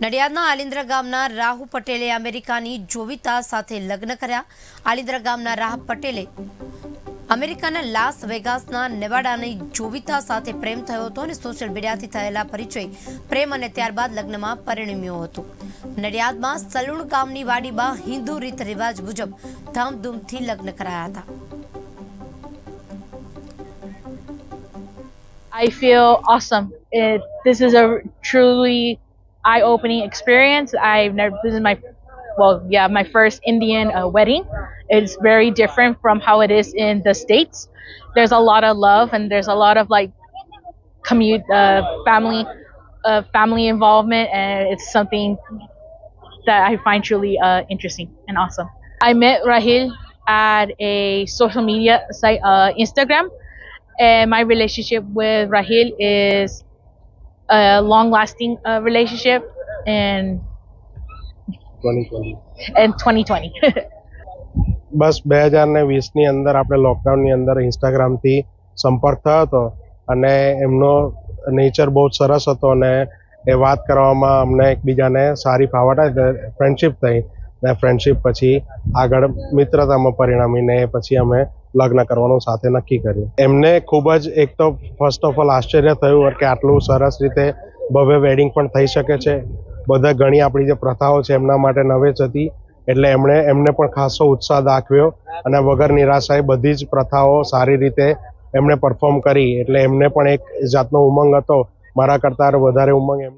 નડિયાદના આલિન્દ્રા ગામના રાહુ પટેલે અમેરિકાની જોવિતા સાથે લગ્ન કર્યા. આલિન્દ્રા ગામના રાહ પટેલે અમેરિકાના લાસ વેગાસના નેવાડાની જોવિતા સાથે પ્રેમ થયો હતો અને સોશિયલ મીડિયાથી થયેલા પરિચય પ્રેમ અને ત્યારબાદ લગ્નમાં પરિણમ્યો હતો. નડિયાદમાં સલુણ ગામની વાડીમાં હિન્દુ રીત રિવાજ મુજબ ધામધૂમથી લગ્ન કરાયા હતા. I feel awesome. It, this is a truly eye-opening experience. I've never. This is my, well, yeah, my first Indian uh, wedding. It's very different from how it is in the states. There's a lot of love and there's a lot of like commute, uh, family, uh, family involvement, and it's something that I find truly uh, interesting and awesome. I met Rahil at a social media site, uh, Instagram, and my relationship with Rahil is a long-lasting uh, relationship, and in 2020. બસ બે હજાર ને વીસની અંદર આપણે લોકડાઉનની અંદર ઇન્સ્ટાગ્રામથી સંપર્ક થયો હતો અને એમનો નેચર બહુ જ સરસ હતો અને એ વાત કરવામાં અમને એકબીજાને સારી ફાવટ ફ્રેન્ડશિપ થઈ ને ફ્રેન્ડશિપ પછી આગળ મિત્રતામાં પરિણમીને પછી અમે લગ્ન કરવાનું સાથે નક્કી કર્યું. એમને ખૂબ જ એક તો ફર્સ્ટ ઓફ ઓલ આશ્ચર્ય થયું કે આટલું સરસ રીતે ભવ્ય વેડિંગ પણ થઈ શકે છે. બધા ઘણી આપણી જે પ્રથાઓ છે એમના માટે નવેચ હતી. એટલે એમણે, એમને પણ ખાસો ઉત્સાહ દાખવ્યો અને વગર નિરાશાએ બધી જ પ્રથાઓ સારી રીતે એમણે પરફોર્મ કરી. એટલે એમને પણ એક જાતનો ઉમંગ હતો. મારા કરતાં વધારે ઉમંગ એમ